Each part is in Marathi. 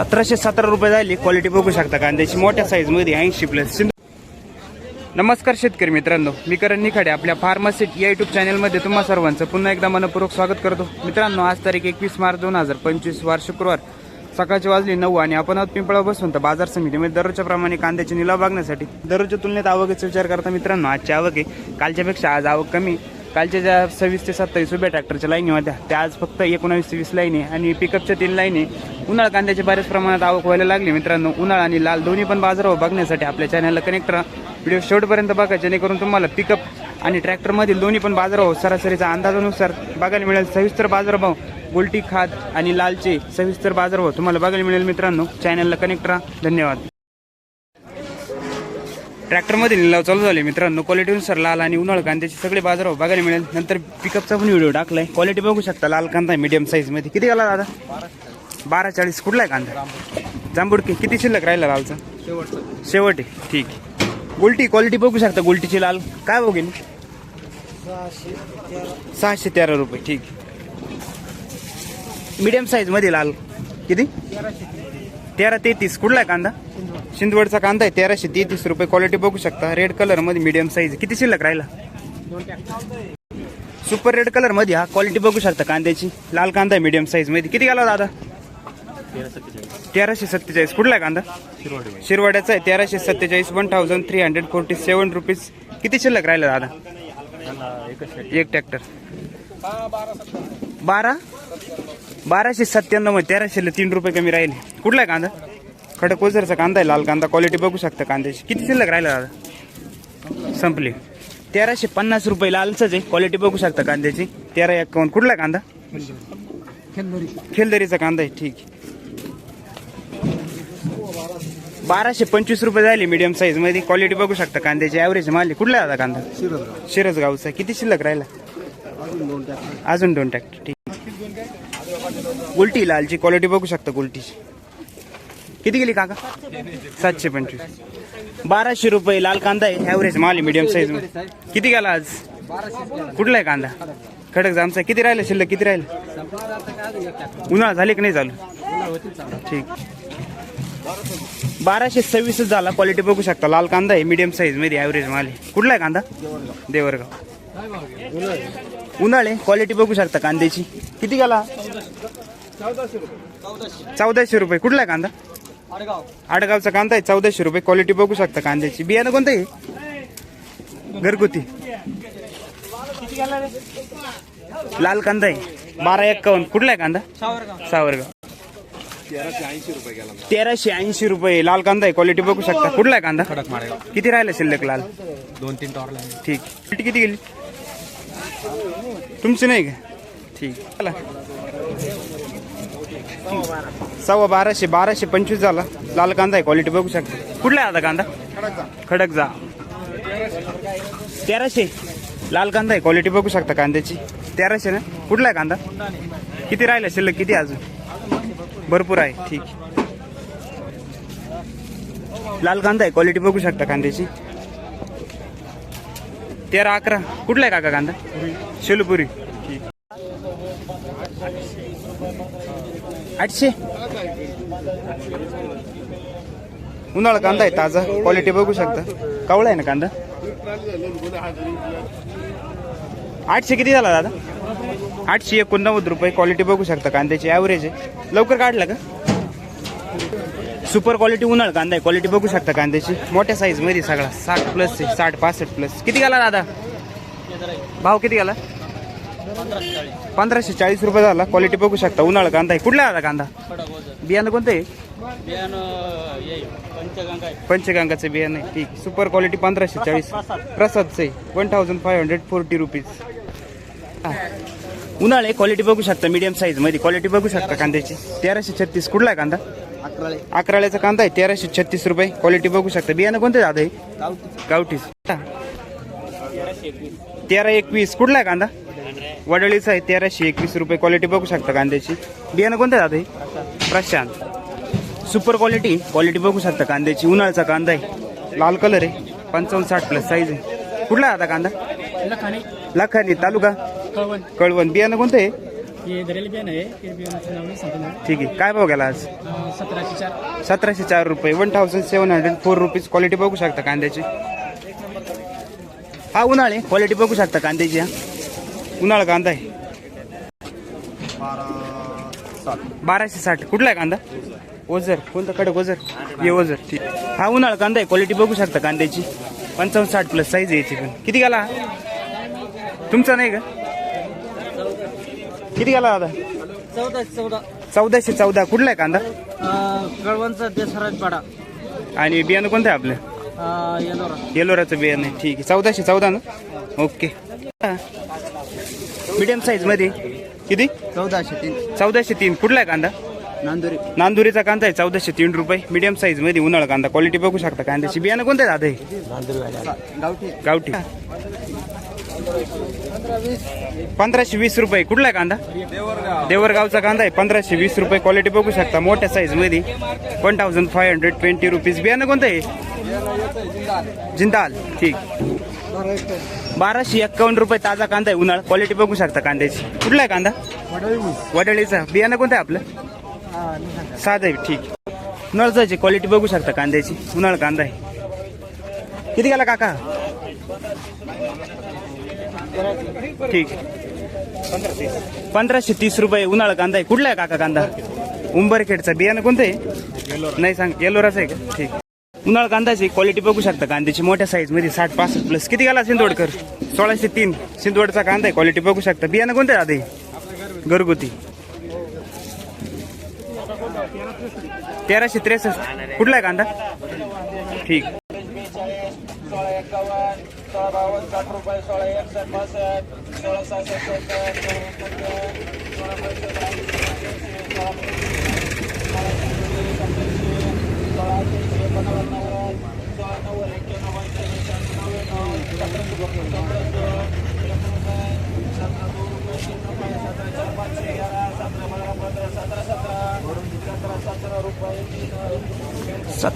सतराशे सतरा रुपये झाली. क्वालिटी बघू शकता कांद्याची. मोठ्या साईजमध्ये ऐंशी प्लस नमस्कार शेतकरी मित्रांनो. मी करण निखाडे आपल्या फार्मासिट या युट्यूब चॅनलमध्ये तुम्हा सर्वांचं पुन्हा एकदा मनपूर्वक स्वागत करतो. मित्रांनो आज तारीख एकवीस मार्च दोन हजार पंचवीस वार शुक्रवार. सकाळची वाजली नऊ आणि आपण आहोत पिंपळा बसून. तर बाजार समितीमध्ये दररोजच्या प्रमाणे कांद्याची निलाव बघण्यासाठी दररोजच्या तुलनेत आवकेचा विचार करता मित्रांनो आजची आवक आहे. कालच्यापेक्षा आज आवक कमी कालच्या ज्या सव्वीस ते सत्तावीस उभ्या ट्रॅक्टरच्या लाईनी होत्या त्या आज फक्त एकोणावीस ते वीस लाईनी आणि पिकअपच्या तीन लाईनी उन्हाळ कांद्याची बऱ्याच प्रमाणात आवक व्हायला लागली मित्रांनो. उन्हाळा आणि लाल दोन्ही पण बाजारावर बघण्यासाठी आपल्या चॅनलला कनेक्ट राहा. व्हिडिओ शेवटपर्यंत बघा जेणेकरून तुम्हाला पिकअप आणि ट्रॅक्टरमधील दोन्ही पण बाजारभाव सरासरीचा अंदाजानुसार बघायला मिळेल. सविस्तर बाजारभाव गोल्टी खाद आणि लालचे सविस्तर बाजारभाव तुम्हाला बघायला मिळेल मित्रांनो. चॅनलला कनेक्ट राहा. धन्यवाद. ट्रॅक्टरमध्ये लिलाव चालू झाले. मित्रांनो क्वालिटीनुसार लाल आणि उन्हाळ कांद्याचे सगळे बाजार बघायला मिळेल. नंतर पिकअपचा पण व्हिडिओ टाकलाय. क्वालिटी बघू शकता लाल कांदा मीडियम साईजमध्ये किती गेला दादा? बारा चाळीस. कुठला आहे कांदा? जांबुडकी किती शिल्लक राहिला लालचा? शेवट आहे. ठीक गुलटी क्वालिटी बघू शकता गुलटीची लाल. काय बघेल सहाशे तेरा रुपये. ठीक मीडियम साईजमध्ये लाल. किती? तेरा तेहतीस. कुठला आहे कांदा? शिंदवडचा कांदा आहे तेराशे तेहतीस रुपये. क्वालिटी बघू शकता. रेड कलरमध्ये मीडियम साईज किती शिल्लक राहिला? सुपर रेड कलरमध्ये हा. क्वालिटी बघू शकता कांद्याची. लाल कांदा आहे मीडियम साईजमध्ये. किती गेला दादा? तेराशे सत्तेचाळीस. कुठला आहे कांदा? शिरवाड्याचा आहे. तेराशे सत्तेचाळीस one thousand three hundred forty seven rupees किती शिल्लक राहिला दादा? एक ट्रॅक्टर बारा? बाराशे सत्त्याण्णवमध्ये तेराशेला तीन रुपये कमी राहिले. कुठला आहे कांदा? खडक ओझरचा कांदा आहे लाल कांदा. क्वालिटी बघू शकता कांद्याची. किती शिल्लक राहिला दादा? संपली. तेराशे पन्नास रुपये लालचंच आहे. क्वालिटी बघू शकता कांद्याची. तेरा एकावन्न. कुठला कांदा? खेलदरीचा कांदा आहे. ठीक बाराशे पंचवीस रुपये झाले मीडियम साईजमध्ये. क्वालिटी बघू शकता कांद्याची. ॲव्हरेज माल. कुठला आता कांदा? शिरस गावचा किती शिल्लक राहिला? अजून दोन ट्रॅक्टर ठीक उलटी लालची. क्वालिटी बघू शकता उलटीची. किती गेली काका? सातशे पंचवीस. बाराशे रुपये लाल कांदा आहे ॲव्हरेज माल आहे मीडियम साईजमध्ये. किती गेला आज? कुठला आहे कांदा? खडक जामचा किती राहिला शिल्लक? किती राहिला? उन्हाळा झाले की नाही चालू? ठीक. बाराशे सव्वीसच झाला क्वालिटी बघू शकता. लाल कांदा आहे मीडियम साईजमध्ये ॲव्हरेज माल आहे. कुठला आहे कांदा? देवरगाव. उन्हाळे क्वालिटी बघू शकता कांद्याची. किती गेला? चौदाशे रुपये. कुठला आहे कांदा? आडगावचा कांदा आहे चौदाशे रुपये क्वालिटी बघू शकता कांद्याची. बियाणं कोणतं आहे? घरगुती. लाल कांदा आहे. बारा एक्कावन्न. कुठला आहे कांदा? सावरगाव. तेराशे ऐंशी रुपये. लाल कांदा आहे क्वालिटी बघू शकता. कुठला आहे कांदा? किती राहिला शिल्लक लाल? दोन तीन टॉरला ठीक. किती किती गेली? तुमची नाही का? ठीक. चला. सव्वा बाराशे बाराशे पंचवीस झाला. लाल कांदा आहे क्वालिटी बघू शकता. कुठला आहे आता कांदा? खडक जा. तेराशे. लाल कांदा आहे क्वालिटी बघू शकता कांद्याची. तेराशे ना? कुठला आहे कांदा? किती राहिला शिल्लक? किती अजून? भरपूर आहे ठीक. लाल कांदा आहे क्वालिटी बघू शकता कांद्याची. तेरा अकरा. कुठला आहे काका कांदा? शेलुपुरी. आठशे. उन्हाळा कांदा आहे ताजा. क्वालिटी बघू शकता. कवळा आहे ना कांदा? आठशे किती झाला दादा? आठशे एकोणनव्वद रुपये क्वालिटी बघू शकता कांद्याची ॲव्हरेज आहे. लवकर काढला का? सुपर क्वालिटी उन्हाळ कांदा आहे. क्वालिटी बघू शकता कांद्याची. मोठ्या साईजमध्ये सगळा. साठ प्लस आहे. साठ पासष्ट प्लस किती गेला दादा? भाव किती गेला? पंधराशे चाळीस रुपये झाला. क्वालिटी बघू शकता. उन्हाळा कांदा आहे. कुठला दादा कांदा? बियाणं कोणतं आहे? पंचगंगाचं बियाणं आहे. ठीक. सुपर क्वालिटी पंधराशे चाळीस. प्रसादचं आहे. One thousand five hundred forty rupees उन्हाळे क्वालिटी बघू शकता. मीडियम साईजमध्ये क्वालिटी बघू शकता कांद्याची. तेराशे छत्तीस. कुठला आहे कांदा? अकराळ्याचा कांदा आहे. तेराशे छत्तीस रुपये. क्वालिटी बघू शकता. बियाणं कोणतं दादा आहे? गावठीच. तेरा एकवीस. कुठला आहे कांदा? वडळीचा आहे तेराशे एकवीस रुपये क्वालिटी बघू शकता कांद्याची. बियाणं कोणतं दादा आहे प्रशांत. सुपर क्वालिटी क्वालिटी बघू शकता कांद्याची. उन्हाळ्याचा कांदा आहे. लाल कलर आहे. पंचावन्न साठ प्लस साईज आहे. कुठला आहे आता कांदा? लखानी. तालुका? कळवण. बियाणं कोणतं आहे. ठीक आहे. काय भाव गेला आज? सतराशे चार. सतराशे चार रुपये. One thousand seven hundred four rupees quality बघू शकता कांद्याची. हा उन्हाळे क्वालिटी बघू शकता कांद्याची हा. उन्हाळा कांदा आहे. बाराशे साठ. कुठला आहे कांदा? ओझर. कोणता कडक ओझर? ये ओझर. ठीक. हा उन्हाळा कांदा आहे. क्वालिटी बघू शकता कांद्याची. पंचावन्न साठ प्लस साईज यायची पण. किती गेला? तुमचा नाही का? किती गेला दादा? चौदा चौदा. चौदाशे चौदा. कुठला आहे कांदा? कळवणचा देसराज पाडा. आणि बियाणं कोणतं आहे आपलं? येलोरा. येलोराचं बियाणं आहे. ठीक आहे. चौदाशे चौदा ना? ओके. मीडियम साईजमध्ये? किती? चौदाशे तीन. चौदाशे तीन. कुठला आहे कांदा? नांदुरी. नांदुरीचा कांदा आहे. चौदाशे तीन रुपये. मीडियम साईजमध्ये उन्हाळा कांदा. क्वालिटी बघू शकता. कांद्याची बियाणं कोणतं आहे? दादा हे? गावठी. गावठी. पंधराशे वीस रुपये. कुठला आहे कांदा? देवरगावचा कांदा आहे. पंधराशे वीस रुपये. क्वालिटी बघू शकता. मोठ्या साईजमध्ये. One thousand five hundred twenty rupees बियाणं कोणतं आहे? जिंदाल. ठीक. बाराशे. एक्कावन्न रुपये ताजा कांदा आहे. उन्हाळा क्वालिटी बघू शकता कांद्याची. कुठला आहे कांदा? वडळीचा. बियाणं कोणतं आहे आपलं? साधं आहे ठीक. नळजाची क्वालिटी बघू शकता कांद्याची. उन्हाळा कांदा आहे. किती गेला काका? ठीक. पंधराशे तीस रुपये उन्हाळा कांदा आहे. कुठला आहे काका कांदा? उंबरखेडचा. बियाणं कोणतं आहे? नाही सांग. येलोराचा आहे का? ठीक. उन्हाळा कांद्याची क्वालिटी बघू शकता. कांद्याची मोठ्या साईजमध्ये साठ पासष्ट प्लस किती गेला सिंदवडकर सोळाशे तीन. सिंदवडचा कांदा आहे क्वालिटी बघू शकता. बियाणं कोणतं आहे आधी घरगुती. तेराशे त्रेसष्ट. कुठला आहे कांदा? ठीक.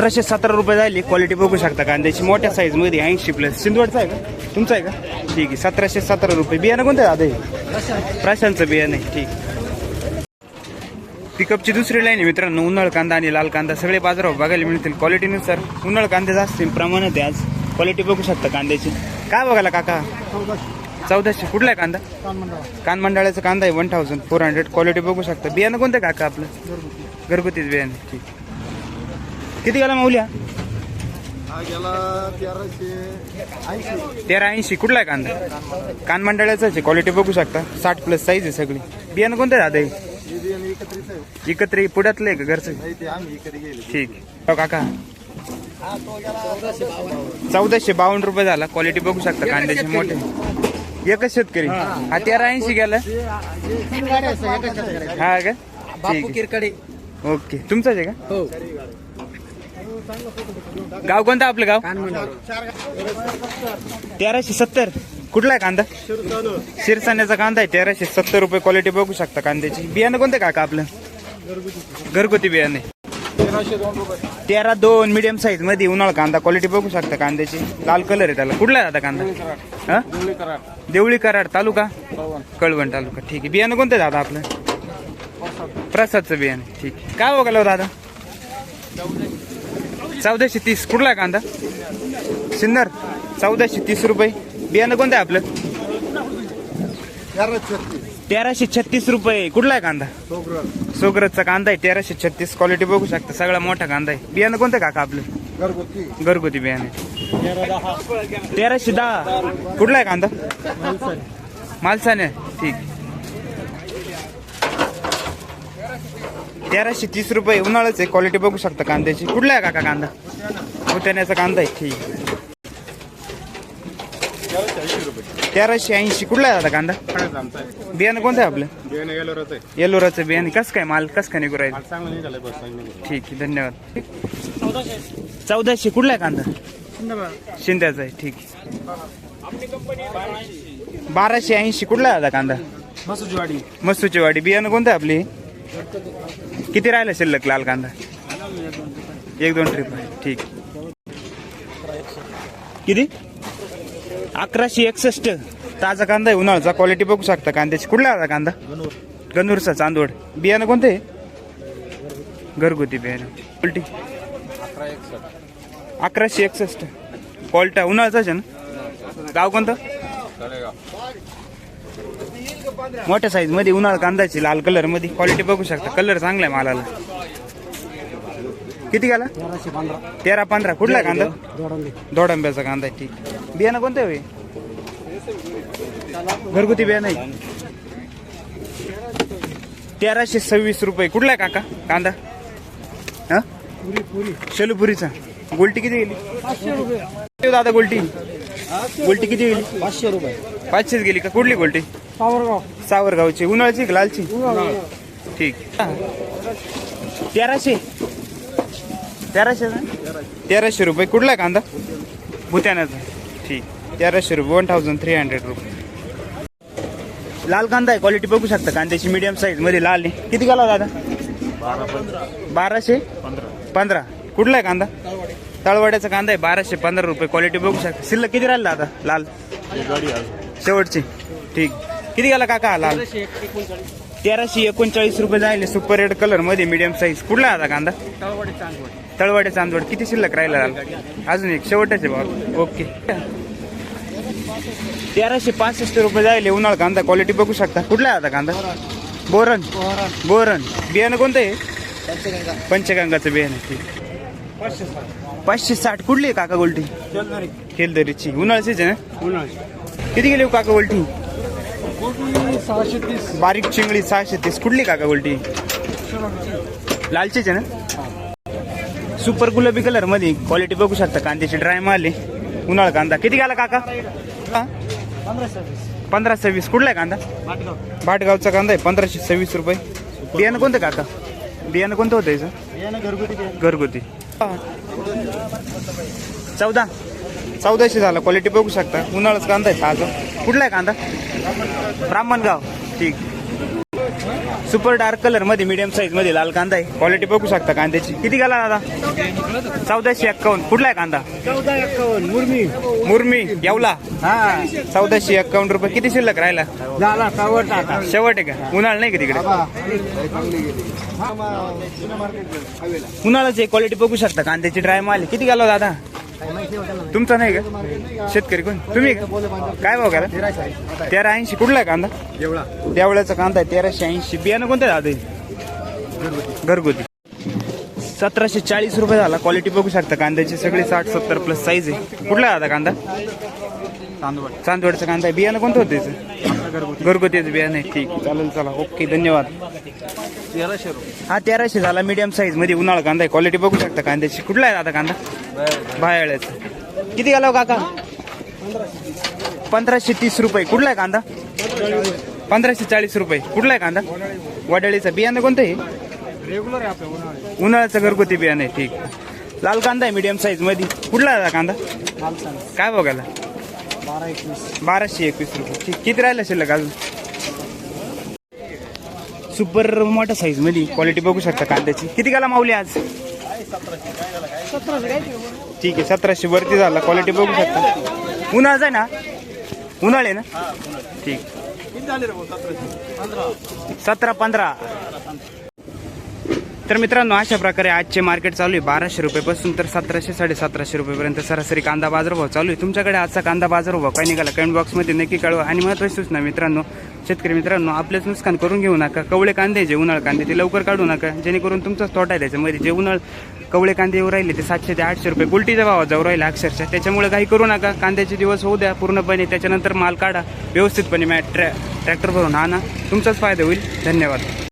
सतराशे सतरा रुपये झाली. क्वालिटी बघू शकता कांद्याची मोठ्या साईजमध्ये ऐंशी प्लस सिंदवडचा आहे का? तुमचा आहे का? ठीक आहे. सतराशे सतरा रुपये. बियाणं कोणतं आहे दादा प्रशांतचं बियाणं आहे. ठीक पिकअपची दुसरी लाईन आहे मित्रांनो. उन्हाळ कांदा आणि लाल कांदा सगळे बाजारावर बघायला मिळतील क्वालिटीनुसार उन्हाळ कांदे जास्त प्रमाणात आहे आज. क्वालिटी बघू शकता कांद्याची. काय बघायला काका? चौदाशे. कुठला आहे कांदा? कान मंडळाचा कांदा आहे. One thousand four hundred quality बघू शकता. बियाणं कोणतं आहे काका आपलं? घरगुतीच बियाणं. ठीक. किती गेला माऊल्या? हा तेरा ऐंशी. कुठला आहे कांदा? कान मंडळाचाच आहे. क्वालिटी बघू शकता. साठ प्लस साईज आहे सगळी. बियाणं कोणतं दादा आहे एकत्र. पुढ्यातलं आहे का घरचं? नाही ते आम्ही इकडे गेले ठीक हो काका. चौदाशे बावन्न रुपये झाला. क्वालिटी बघू शकता. कांद्याची मोठे. एकच शेतकरी. हा. तेरा ऐंशी गेला. हा का? ठीक ओके. तुमचंच आहे का? हो. गाव कोणतं आपलं गाव? तेराशे सत्तर. कुठला आहे कांदा? शिरसाण्याचा कांदा आहे. तेराशे सत्तर रुपये क्वालिटी बघू शकता कांद्याची. बियाणं कोणतं काका आपलं? घरगुती बियाणे. तेरा दोन मिडियम साईजमध्ये उन्हाळा कांदा क्वालिटी बघू शकता कांद्याची. लाल कलर आहे त्याला. कुठला आहे आता कांदा? देवळी कराड तालुका? कळवण तालुका. ठीक आहे. बियाणं कोणतं आहे दादा आपलं? प्रसादचं बियाणं. ठीक आहे. काय बघायला हो दादा? चौदाशे तीस. कुठला आहे कांदा? सिन्नर. चौदाशे तीस रुपये. बियाणं कोणतं आहे आपलं? तेराशे छत्तीस. रुपये. कुठला आहे कांदा? सोगरजचा कांदा आहे. तेराशे छत्तीस. क्वालिटी बघू शकता. सगळा मोठा कांदा आहे. बियाणं कोणतं आहे काका आपलं? घरगुती. घरगुती बियाणे तेराशे दहा. कुठला आहे कांदा? मालसाने ठीक. तेराशे तीस रुपये उन्हाळ्याच आहे. क्वालिटी बघू शकता कांद्याची. कुठला आहे काका कांदा? उतरण्याचा कांदा आहे. ठीक. तेराशे ऐंशी. कुठला आहे दादा कांदा? बियाणं कोणतं आहे आपलं? येलोराचं बियाणे. कसं काय माल? कसं काय निघू राहील? ठीक आहे धन्यवाद. चौदाशे. कुठला आहे कांदा? शिंद्याचा आहे. ठीक. आहे बाराशे ऐंशी. कुठला आहे दादा कांदा? मसुजवाडी मस्तूची वाडी. बियाणं कोणतं आहे आपली? किती राहिलं शिल्लक लाल कांदा? एक दोन ट्रिप आहे. ठीक. किती? अकराशे एकसष्ट. ताजा कांदा आहे उन्हाळाचा क्वालिटी बघू शकता कांद्याची. कुठला आला कांदा? गनूरचा चांदवड. बियाणं कोणतं? आहे घरगुती बियाणं. क्वालिटी अकराशे एकसष्ट. क्वालिटी उन्हाळाचा आहे ना? गाव कोणतं? मोठ्या साईजमध्ये उन्हाळा कांदाची लाल कलरमध्ये. क्वालिटी बघू शकता. कलर चांगला आहे मालाला. किती गेला? तेरा पंधरा. कुठला कांदा? दोडंब्याचा कांदा आहे ठीक. बियाणं कोणतं आहे? घरगुती बियाणं आहे. तेराशे सव्वीस रुपये. कुठला आहे काका कांदा? हा? शेलूपुरीचा. गोल्टी किती गेली? दादा गोल्टी. गोल्टी किती गेली? पाचशे रुपये. पाचशेच गेली का? कुठली गोल्टी? सावरगाव. सावरगावची. उन्हाळ्याची का लालची? ठीक. तेराशे. तेराशे? तेराशे रुपये. कुठला आहे कांदा? भुत्यानाचा. ठीक. तेराशे रुपये. वन थाउजंड थ्री हंड्रेड रुपये. लाल कांदा आहे. क्वालिटी बघू शकता. कांद्याची मीडियम साईजमध्ये लाल आहे. किती गेला दादा? बाराशे. पंधरा. कुठला आहे कांदा? तळवाड्याचा कांदा आहे. बाराशे पंधरा रुपये. क्वालिटी बघू शकता. शिल्लक किती राहिला दादा? लाल. शेवटची. ठीक. किती गेला काका लाल? तेराशे एकोणचाळीस. रुपये जायले सुपर रेड कलरमध्ये मीडियम साईज कुठला आता कांदा? तळवाडे चांदवड. किती शिल्लक राहिला? लाल अजून एक. शेवटच भाऊ. ओके. तेराशे पासष्ट रुपये जायले. उन्हाळ कांदा क्वालिटी बघू शकता. कुठला आता कांदा? बोरन. बोरन. बियाणं कोणतं आहे? पंचगंगाचं बियाणं पाचशे साठ. कुठली आहे काका गोल्टी? खेलदरीची उन्हाळ्याचीच आहे ना? किती गेली हो काका गोल्टी? सहाशे तीस. बारीक चिंगळी सहाशे तीस. कुठली काका गोल्टी लालचीच आहे ना? सुपर गुलाबी कलरमध्ये क्वालिटी बघू शकता. कांद्याची ड्राय माल उन्हाळा कांदा. किती गेला काका? पंधरा सव्वीस. कुठला आहे कांदा? भाटगावचा कांदा आहे. पंधराशे सव्वीस रुपये. बियाणं कोणतं काका? बियाणं कोणतं होतं याचं? घरगुती घरगुती. चौदा. चौदाशे झाला. क्वालिटी बघू शकता. उन्हाळाच कांदा आहे ताजा. कुठला आहे कांदा? ब्राह्मणगाव ठीक. सुपर डार्क कलरमध्ये मीडियम साईजमध्ये लाल कांदा आहे. क्वालिटी बघू शकता कांद्याची. किती गेला दादा? चौदाशे एक्कावन्न. कुठला आहे कांदा? चौदा एक्कावन्न. मुरमी. मुरमी. येवला. हा. चौदाशे एक्कावन्न रुपये. किती शिल्लक राहिला? झाला शेवट आहे का? उन्हाळा नाही का तिकडे? उन्हाळ्याची क्वालिटी बघू शकता. कांद्याची ड्राय माल. किती गेला दादा? तुमचा नाही का? शेतकरी कोण? तुम्ही? का काय भाव करा? तेरा ऐंशी. कुठला आहे कांदा? एवढा. देवळ्याचा कांदा आहे तेराशे ऐंशी. बियाणं कोणतं दादा? घरगुती. सतराशे चाळीस रुपये झाला. क्वालिटी बघू शकता. कांद्याची सगळी साठ सत्तर प्लस साईज आहे. कुठला आहे दादा कांदा? चांदवडचा कांदा आहे. बियाणं कोणतं होतं त्याचं? घरगुतीचं बियाणं आहे ठीक आहे. चालेल चला. ओके धन्यवाद. तेराशे रुपये हा तेराशे झाला मीडियम साईजमध्ये उन्हाळा कांदा आहे. क्वालिटी बघू शकता कांद्याची. कुठला आहे दादा कांदा? बायाळ्याचा किती घालाव काका? पंधराशे तीस रुपये. कुठला आहे कांदा? पंधराशे चाळीस रुपये. कुठला आहे कांदा? वडाळीचा. बियाणं कोणतं आहे? रेग्युलर आहे उन्हाळ्याचं. घरगुती बियाणं आहे ठीक. लाल कांदा आहे मीडियम साईजमध्ये. कुठला आहे कांदा. काय बघायला? बारा एकवीस बाराशे एकवीस रुपये. ठीक किती राहिलं शिल्लक अजून? सुपर मोठ्या साईजमध्ये. क्वालिटी बघू शकता कांद्याची. किती गाला माऊली आज? ठीक आहे सतराशे वरती झाला. क्वालिटी बघू शकता. उन्हाळा आहे ना? उन्हाळे ना? ठीक. सतरा पंधरा. तर मित्रांनो अशा प्रकारे आजचे मार्केट चालू आहे. बाराशे रुपयेपासून तर सतराशे साडेसतराशे रुपयेपर्यंत सरासरी कांदा बाजारभाव चालू आहे. तुमच्याकडे आजचा कांदा बाजारभाव काय निघाला? कमेंट बॉक्समध्ये नक्की कळवा. आणि महत्त्वाची सूचना मित्रांनो शेतकरी मित्रांनो आपलेच नुकसान करून घेऊ नका. कवळे कांदे जे उन्हाळ कांदे ते लवकर काढू नका. जेणेकरून तुमचाच तोटा आहे त्याच्यामध्ये. जे उन्हाळ कवळे कांदे येऊ राहिले ते सातशे ते आठशे रुपये गुलटीच्या भावा जाऊ राहिले अक्षरशः. त्याच्यामुळे काही करू नका. कांद्याचे दिवस होऊ द्या पूर्णपणे. त्याच्यानंतर माल काढा. व्यवस्थितपणे मॅ ट्रॅ ट्रॅक्टर भरून आणा. तुमचाच फायदा होईल. धन्यवाद.